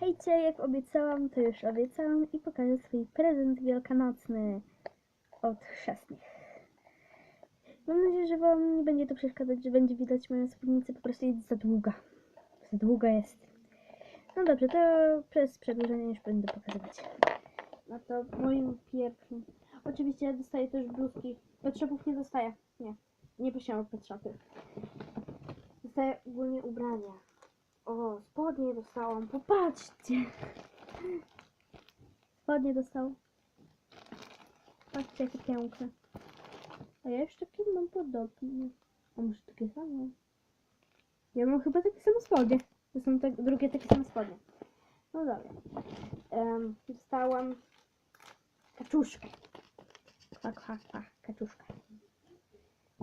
Hejcie, jak obiecałam, to już obiecałam i pokażę swój prezent wielkanocny od chrzestnych. Mam nadzieję, że Wam nie będzie to przeszkadzać, że będzie widać moją spódnicę, po prostu jest za długa. Za długa jest. No dobrze, to przez przedłużenie już będę pokazywać. No to moim pierwszym. Oczywiście dostaję też bluzki. Petrzopów nie dostaję. Nie. Nie prosiłam o petszopy. Dostaję ogólnie ubrania. O, spodnie dostałam. Popatrzcie. Spodnie dostałam. Patrzcie, jakie piękne. A ja już takie mam podobne. A może takie same? Ja mam chyba takie same spodnie. To są te, drugie takie same spodnie. No dobra. Um, dostałam kaczuszkę. Kwa, kwa, kwa, kaczuszkę.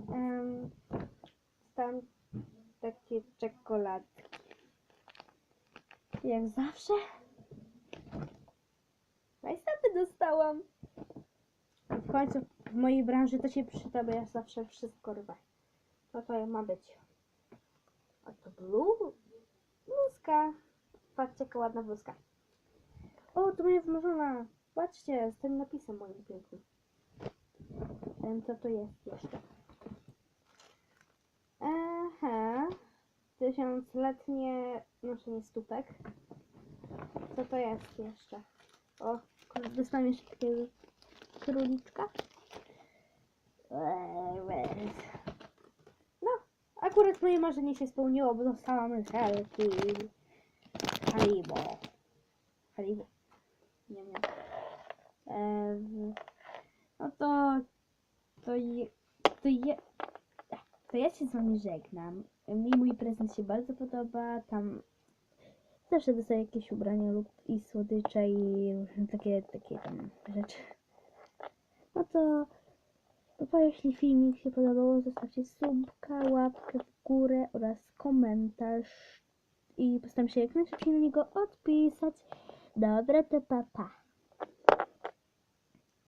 Um, dostałam takie czekoladki. Jak zawsze. Majstapy dostałam. W końcu w mojej branży to się przyda, bo ja zawsze wszystko rwę. Co to ma być? A to blue? Bluzka. Patrzcie, jaka ładna bluzka. O, to moja wymarzona. Patrzcie, z tym napisem moim pięknym. Wiem, co to jest jeszcze. Tysiącletnie noszenie stópek. Co to jest jeszcze? O, dostałem jeszcze takiego króliczka. No, akurat moje marzenie się spełniło, bo dostałam żelki. Haribo. Haribo. Nie, nie. Ehm, no to... To je... To je... To ja się z wami żegnam. Mi mój prezent się bardzo podoba. Tam zawsze dostaję jakieś ubrania lub i słodycze i różne takie, takie tam rzeczy. No to, no to jeśli filmik się podobał, zostawcie subka, łapkę w górę oraz komentarz i postaram się jak najszybciej na niego odpisać. Dobra, to papa. Pa.